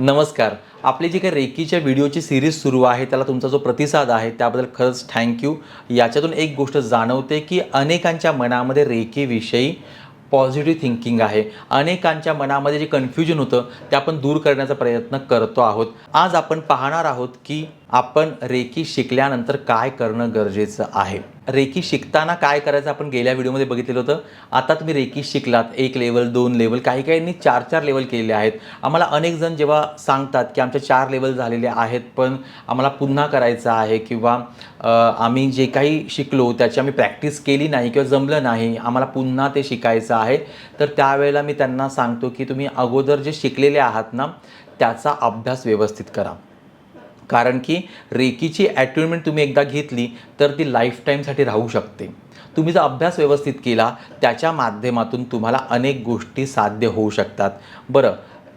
नमस्कार. आपली जी काही रेकीच्या व्हिडिओची सिरीज सुरू आहे त्याला तुमचा जो प्रतिसाद आहे त्याबद्दल खरंच थँक्यू याच्यातून एक गोष्ट जाणवते की अनेकांच्या मनामध्ये रेकीविषयी पॉझिटिव्ह थिंकिंग आहे. अनेकांच्या मनामध्ये जे कन्फ्युजन होतं ते आपण दूर करण्याचा प्रयत्न करतो आहोत. आज आपण पाहणार आहोत की आपण रेकी शिकल्यानंतर काय करणं गरजेचं आहे? रेकी शिकताना काय करायचं? आपण गेल्या व्हिडिओमध्ये बघितलेलं होतं. आता तुम्ही रेकी शिकलात. एक लेवल दोन लेवल काही काहींनी चार चार लेवल केलेले आहेत. आम्हाला अनेक जण जेव्हा सांगतात की आमच्या चार लेवल झालेले आहेत पण आम्हाला पुन्हा करायचं आहे किंवा आम्ही जे काही शिकलो त्याची आम्ही प्रॅक्टिस केली नाही किंवा जमलं नाही आम्हाला पुन्हा ते शिकायचं आहे. तर त्यावेळेला मी त्यांना सांगतो की तुम्ही अगोदर जे शिकलेले आहात ना त्याचा अभ्यास व्यवस्थित करा. कारण की रेकीची ॲटोनमेंट तुम्ही एकदा घेतली तर ती लाईफटाईमसाठी राहू शकते. तुम्ही जर अभ्यास व्यवस्थित केला त्याच्या माध्यमातून तुम्हाला अनेक गोष्टी साध्य होऊ शकतात. बरं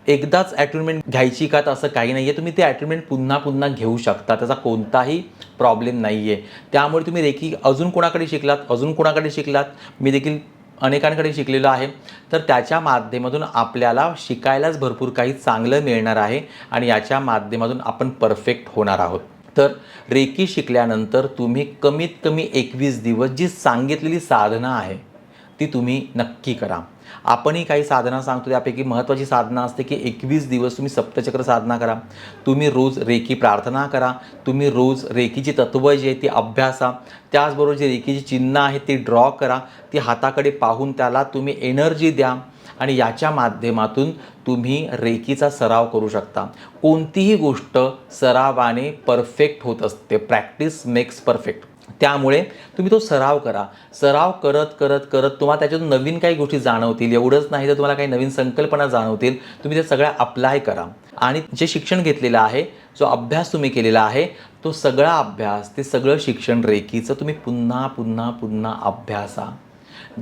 एकदाच ॲटोनमेंट घ्यायची का तर असं काही नाही आहे तुम्ही ते ॲटोनमेंट पुन्हा पुन्हा घेऊ शकता. त्याचा कोणताही प्रॉब्लेम नाही आहे त्यामुळे तुम्ही रेकी अजून कोणाकडे शिकलात? अजून कोणाकडे शिकलात? मी देखील अनेकांकडे शिकलेलो आहे. तर त्याच्या माध्यमातून आपल्याला शिकायलाच भरपूर काही चांगलं मिळणार आहे आणि याच्या माध्यमातून आपण परफेक्ट होणार आहोत. तर रेकी शिकल्यानंतर तुम्ही कमीत कमी एकवीस दिवस जी सांगितलेली साधना आहे ती तुम्ही नक्की करा. आपणही काही साधना सांगतो त्यापैकी महत्त्वाची साधना असते की एकवीस दिवस तुम्ही सप्तचक्र साधना करा. तुम्ही रोज रेकी प्रार्थना करा. तुम्ही रोज रेकीची तत्त्व जी आहे ती अभ्यासा. त्याचबरोबर जी रेकीची चिन्ह आहे ती ड्रॉ करा. ती हाताकडे पाहून त्याला तुम्ही एनर्जी द्या. आणि याच्या माध्यमातून तुम्ही रेकीचा सराव करू शकता. कोणतीही गोष्ट सरावाने परफेक्ट होत असते. प्रॅक्टिस मेक्स परफेक्ट त्यामुळे तुम्ही तो सराव करा. सराव करत करत करत तुम्हाला त्याच्यातून नवीन काही गोष्टी जाणवतील. एवढंच नाही तर तुम्हाला काही नवीन संकल्पना जाणवतील. तुम्ही ते सगळ्या अप्लाय करा. आणि जे शिक्षण घेतलेलं आहे जो अभ्यास तुम्ही केलेला आहे तो सगळा अभ्यास ते सगळं शिक्षण रेकीचं तुम्ही पुन्हा पुन्हा पुन्हा अभ्यासा.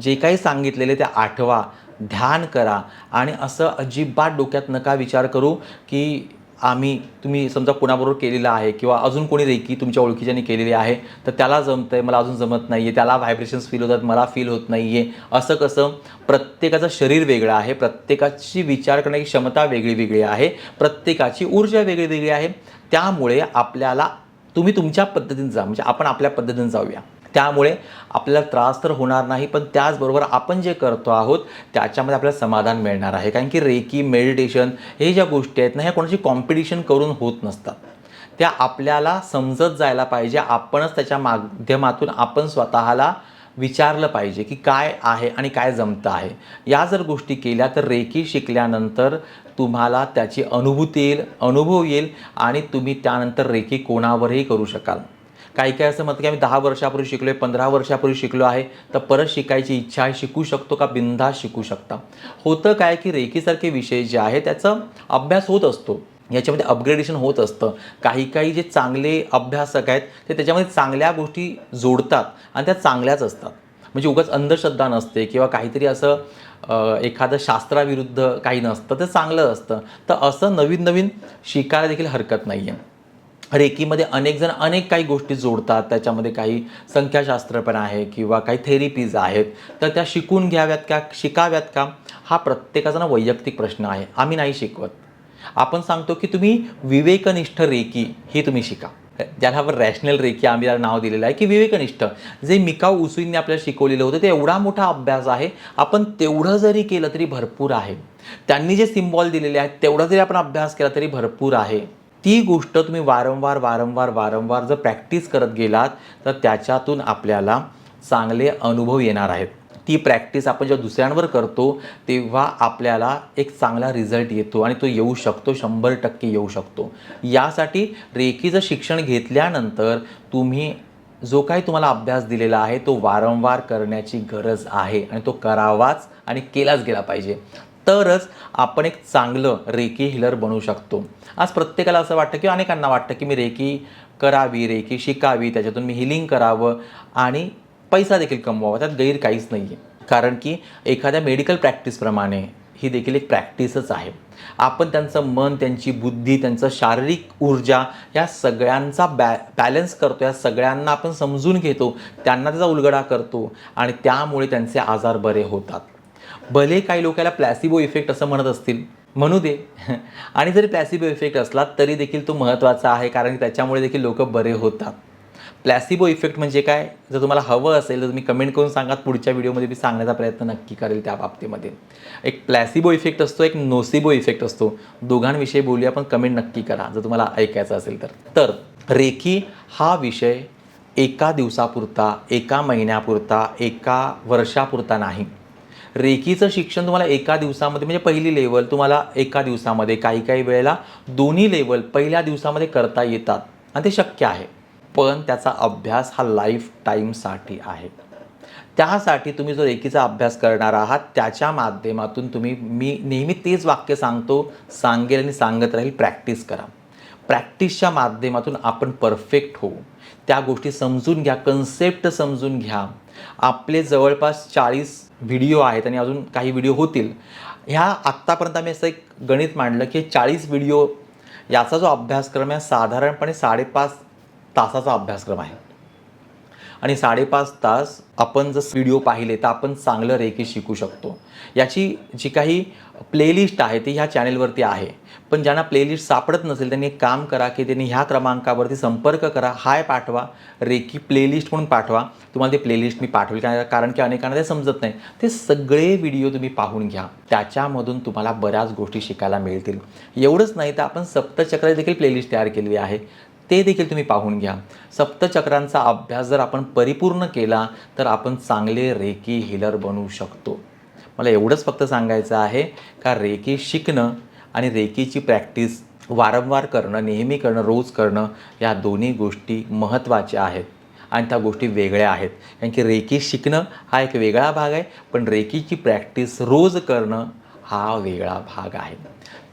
जे काही सांगितलेले ते आठवा. ध्यान करा. आणि असं अजिबात डोक्यात नका विचार करू की आम्ही तुम्ही समजा कोणाबरोबर केलेलं आहे किंवा अजून कोणी रेकी तुमच्या ओळखीच्याने केलेली आहे तर त्याला जमतं आहे मला अजून जमत नाही आहे त्याला व्हायब्रेशन्स फील होतात मला फील होत नाही आहे असं कसं प्रत्येकाचं शरीर वेगळं आहे प्रत्येकाची विचार करण्याची क्षमता वेगळी वेगळी आहे प्रत्येकाची ऊर्जा वेगळी वेगळी आहे. त्यामुळे आपल्याला तुम्ही तुमच्या पद्धतीने जा म्हणजे आपण आपल्या पद्धतीने जाऊया. त्यामुळे आपल्याला त्रास तर होणार नाही पण त्याचबरोबर आपण जे करतो आहोत त्याच्यामध्ये आपल्याला समाधान मिळणार आहे. कारण की रेकी मेडिटेशन हे ज्या गोष्टी आहेत ना ह्या कोणाची कॉम्पिटिशन करून होत नसतात. त्या आपल्याला समजत जायला पाहिजे. आपणच त्याच्या माध्यमातून आपण स्वतःला विचारलं पाहिजे की काय आहे आणि काय जमतं आहे. या जर गोष्टी केल्या तर रेकी शिकल्यानंतर तुम्हाला त्याची अनुभूती येईल अनुभव येईल आणि तुम्ही त्यानंतर रेकी कोणावरही करू शकाल. काही काही असं म्हणतं की आम्ही दहा वर्षापूर्वी शिकलो आहे पंधरा वर्षापूर्वी शिकलो आहे तर परत शिकायची इच्छा आहे शिकू शकतो का? बिंदास शिकू शकता. होतं काय की रेखीसारखे विषय जे आहे त्याचा अभ्यास होत असतो. याच्यामध्ये अपग्रेडेशन होत असतं. काही काही जे चांगले अभ्यासक आहेत ते त्याच्यामध्ये चांगल्या गोष्टी जोडतात आणि त्या चांगल्याच असतात. म्हणजे उगाच अंधश्रद्धा नसते किंवा काहीतरी असं एखादं शास्त्राविरुद्ध काही नसतं ते चांगलं असतं. तर असं नवीन नवीन शिकायला देखील हरकत नाही आहे रेकीमध्ये अनेक जण अनेक काही गोष्टी जोडतात त्याच्यामध्ये काही संख्याशास्त्र पण आहे किंवा काही थेरिपीज आहेत. तर त्या शिकून घ्याव्यात का शिकाव्यात का? हा प्रत्येकाचा ना वैयक्तिक प्रश्न आहे. आम्ही नाही शिकवत. आपण सांगतो की तुम्ही विवेकनिष्ठ रेकी ही तुम्ही शिका. ज्याला आपण रॅशनल रेकी आम्ही त्याला नाव दिलेलं आहे की विवेकनिष्ठ. जे मिकाऊ उसुईंनी आपल्याला शिकवलेलं होतं ते एवढा मोठा अभ्यास आहे आपण तेवढं जरी केलं तरी भरपूर आहे. त्यांनी जे सिम्बॉल दिलेले आहेत तेवढा जरी आपण अभ्यास केला तरी भरपूर आहे. ती गोष्ट तुम्ही वारंवार वारंवार वारंवार जर प्रॅक्टिस करत गेलात तर त्याच्यातून आपल्याला चांगले अनुभव येणार आहेत. ती प्रॅक्टिस आपण जेव्हा दुसऱ्यांवर करतो तेव्हा आपल्याला एक चांगला रिझल्ट येतो आणि तो येऊ शकतो शंभर टक्के येऊ शकतो. यासाठी रेकीचं शिक्षण घेतल्यानंतर तुम्ही जो काही तुम्हाला अभ्यास दिलेला आहे तो वारंवार करण्याची गरज आहे आणि तो करावाच आणि केलाच गेला पाहिजे. तरच आपण एक चांगलं रेकी हिलर बनू शकतो. आज प्रत्येकाला असं वाटतं किंवा अनेकांना वाटतं की मी रेकी करावी रेकी शिकावी त्याच्यातून मी हिलिंग करावं आणि पैसा देखील कमवावा त्यात गैर काहीच नाही आहे कारण की एखाद्या मेडिकल प्रॅक्टिसप्रमाणे ही देखील एक प्रॅक्टिसच आहे. आपण त्यांचं मन त्यांची बुद्धी त्यांचं शारीरिक ऊर्जा या सगळ्यांचा बॅ बॅलन्स करतो या सगळ्यांना आपण समजून घेतो त्यांना त्याचा उलगडा करतो आणि त्यामुळे त्यांचे आजार बरे होतात. भले काही लोकांना प्लॅसिबो इफेक्ट असं म्हणत असतील. म्हणू दे. आणि जरी प्लॅसिबो इफेक्ट असला तरी देखील तो महत्त्वाचा आहे कारण त्याच्यामुळे देखील लोक बरे होतात. प्लॅसिबो इफेक्ट म्हणजे काय? जर तुम्हाला हवं असेल तर तुम्ही कमेंट करून सांगा. पुढच्या व्हिडिओमध्ये मी सांगण्याचा प्रयत्न नक्की करेल त्या बाबतीमध्ये. एक प्लॅसिबो इफेक्ट असतो एक नोसिबो इफेक्ट असतो. दोघांविषयी बोलूया पण कमेंट नक्की करा जर तुम्हाला ऐकायचं असेल तर. तर रेखी हा विषय एका दिवसापुरता एका महिन्यापुरता एका वर्षापुरता नाही. रेकीचं शिक्षण तुम्हाला एका दिवसामध्ये म्हणजे पहिली लेवल तुम्हाला एका दिवसामध्ये काही काही वेळेला दोन्ही लेवल पहिल्या दिवसामध्ये करता येतात. आणि ते शक्य आहे. पण त्याचा अभ्यास हा लाईफ टाईमसाठी आहे. त्यासाठी तुम्ही जो रेकीचा अभ्यास करणार आहात त्याच्या माध्यमातून तुम्ही मी नेहमी तेच वाक्य सांगतो सांगेल आणि सांगत राहील प्रॅक्टिस करा. प्रॅक्टिसच्या माध्यमातून आपण परफेक्ट होऊ. त्या गोष्टी समजून घ्या कन्सेप्ट समजून घ्या. आपले जवळपास चाळीस व्हिडिओ आहेत आणि अजून काही व्हिडिओ होतील. ह्या आत्तापर्यंत आम्ही असं एक गणित मांडलं की चाळीस व्हिडिओ याचा जो अभ्यासक्रम आहे साधारणपणे साडेपाच तासाचा अभ्यासक्रम आहे. आणि साडेपाच तास आपण जर व्हिडिओ पाहिले तर आपण चांगलं रेकी शिकू शकतो. याची जी काही प्लेलिस्ट आहे ती ह्या चॅनेलवरती आहे. पण ज्यांना प्लेलिस्ट सापडत नसेल त्यांनी एक काम करा की त्यांनी ह्या क्रमांकावरती संपर्क करा हाय पाठवा रेकी प्लेलिस्ट म्हणून पाठवा. तुम्हाला ते प्लेलिस्ट मी पाठवेल कारण- कारण की अनेकांना ते समजत नाही. ते सगळे व्हिडिओ तुम्ही पाहून घ्या. त्याच्यामधून तुम्हाला बऱ्याच गोष्टी शिकायला मिळतील. एवढंच नाही तर आपण सप्तचक्र देखील प्लेलिस्ट तयार केलेली आहे. ते देखील तुम्ही पाहून घ्या. सप्तचक्रांचा अभ्यास जर आपण परिपूर्ण केला तर आपण चांगले रेकी हिलर बनवू शकतो. मला एवढंच फक्त सांगायचं आहे का रेकी शिकणं आणि रेकीची प्रॅक्टिस वारंवार करणं नेहमी करणं रोज करणं या दोन्ही गोष्टी महत्त्वाच्या आहेत. आणि त्या गोष्टी वेगळ्या आहेत. कारण की रेकी शिकणं हा एक वेगळा भाग आहे पण रेकीची प्रॅक्टिस रोज करणं हा वेगळा भाग आहे.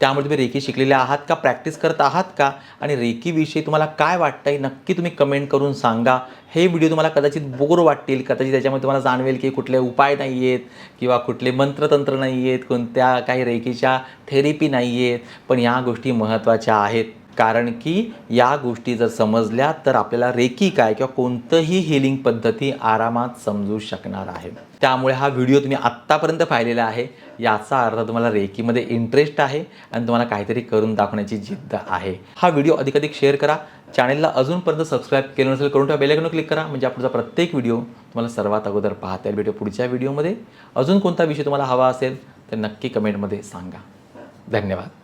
त्यामुळे तुम्ही रेकी शिकलेले आहात का? प्रॅक्टिस करत आहात का? आणि रेकीविषयी तुम्हाला काय वाटतं आहे नक्की तुम्ही कमेंट करून सांगा. हे व्हिडिओ तुम्हाला कदाचित बोर वाटतील. कदाचित त्याच्यामध्ये तुम्हाला जाणवेल की कुठले उपाय नाही आहेत किंवा कुठले मंत्रतंत्र नाही आहेत कोणत्या काही रेकीच्या थेरपी नाही आहेत पण या गोष्टी महत्त्वाच्या आहेत. कारण की या गोष्टी जर समजल्या तर आपल्याला रेकी काय किंवा कोणतंही हिलिंग पद्धती आरामात समजू शकणार आहे. त्यामुळे हा व्हिडिओ तुम्ही आत्तापर्यंत पाहिलेला आहे. याचा अर्थ तुम्हाला रेकीमध्ये इंटरेस्ट आहे आणि तुम्हाला काहीतरी करून दाखवण्याची जिद्द आहे. हा व्हिडिओ अधिकाधिक शेअर करा. चॅनलला अजूनपर्यंत सबस्क्राईब केलं नसेल करून ठेवा बेलायकन क्लिक करा. म्हणजे आपला प्रत्येक व्हिडिओ तुम्हाला सर्वात अगोदर पाहता येईल. व्हिडिओ पुढच्या व्हिडिओमध्ये. अजून कोणता विषय तुम्हाला हवा असेल तर नक्की कमेंटमध्ये सांगा. धन्यवाद.